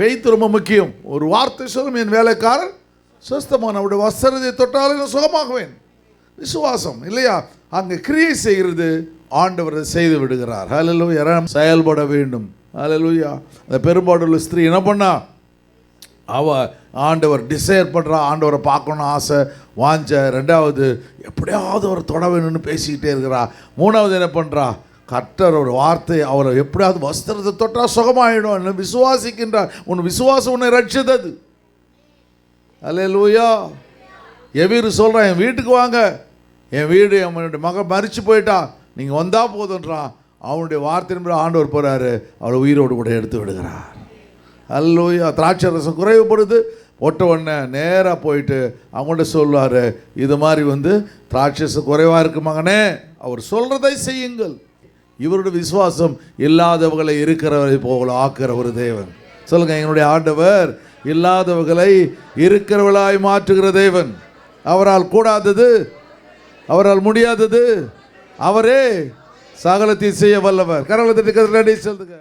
Faith ரொம்ப முக்கியம். ஒரு வார்த்தை சொல்லும் என் வேலைக்காரன் சுஸ்தமான அவருடைய வஸ்திரத்தை தொட்டாலும் நான் சுகமாகுவேன். விசுவாசம் இல்லையா? அங்கே கிரியை செய்கிறது ஆண்டவர் செய்து விடுகிறார். ஹalleluya யாரும் செயல்பட வேண்டும். ஹலலூயா அந்த பெரும்பாடுள்ள ஸ்திரீ என்ன பண்ணா? அவ ஆண்டவர் டிசைர் பண்ணுறா ஆண்டவரை பார்க்கணும் ஆசை வாஞ்ச. ரெண்டாவது எப்படியாவது அவர் தொட வேணும்னு பேசிக்கிட்டே இருக்கிறா. மூணாவது என்ன பண்ணுறா கர்த்தர் ஒரு வார்த்தை அவரை எப்படியாவது வஸ்திரத்தை தொட்டால் சுகமாயிடும் என்ன விசுவாசிக்கின்றார். உன் விசுவாசம் உன்னை ரட்சித்தது. அல்லேலூயா எவீர் சொல்கிறான் என் வீட்டுக்கு வாங்க. என் வீடு என்னுடைய மகன் மறித்து போயிட்டா. நீங்கள் வந்தால் போதுன்றான் அவனுடைய வார்த்தையின் ஆண்டவர் போகிறாரு அவளை உயிரோடு கூட எடுத்து விடுகிறார். அல்லோயா திராட்சை ரசம் குறைவுபடுது. ஒட்ட உடனே நேராக போயிட்டு அவங்கள்ட்ட சொல்லுவார் இது மாதிரி வந்து திராட்சை குறைவாக இருக்கு மகனே. அவர் சொல்கிறதை செய்யுங்கள். இவருடைய விசுவாசம் இல்லாதவர்களை இருக்கிறவரை போல ஆக்கிற ஒரு தேவன். சொல்லுங்க எங்களுடைய ஆண்டவர் இல்லாதவர்களை இருக்கிறவர்களாய் மாற்றுகிற தேவன். அவரால் கூடாதது அவரால் முடியாதது அவரே சகலத்தை செய்ய வல்லவர். கரவலத்திற்கு செல்லுங்க.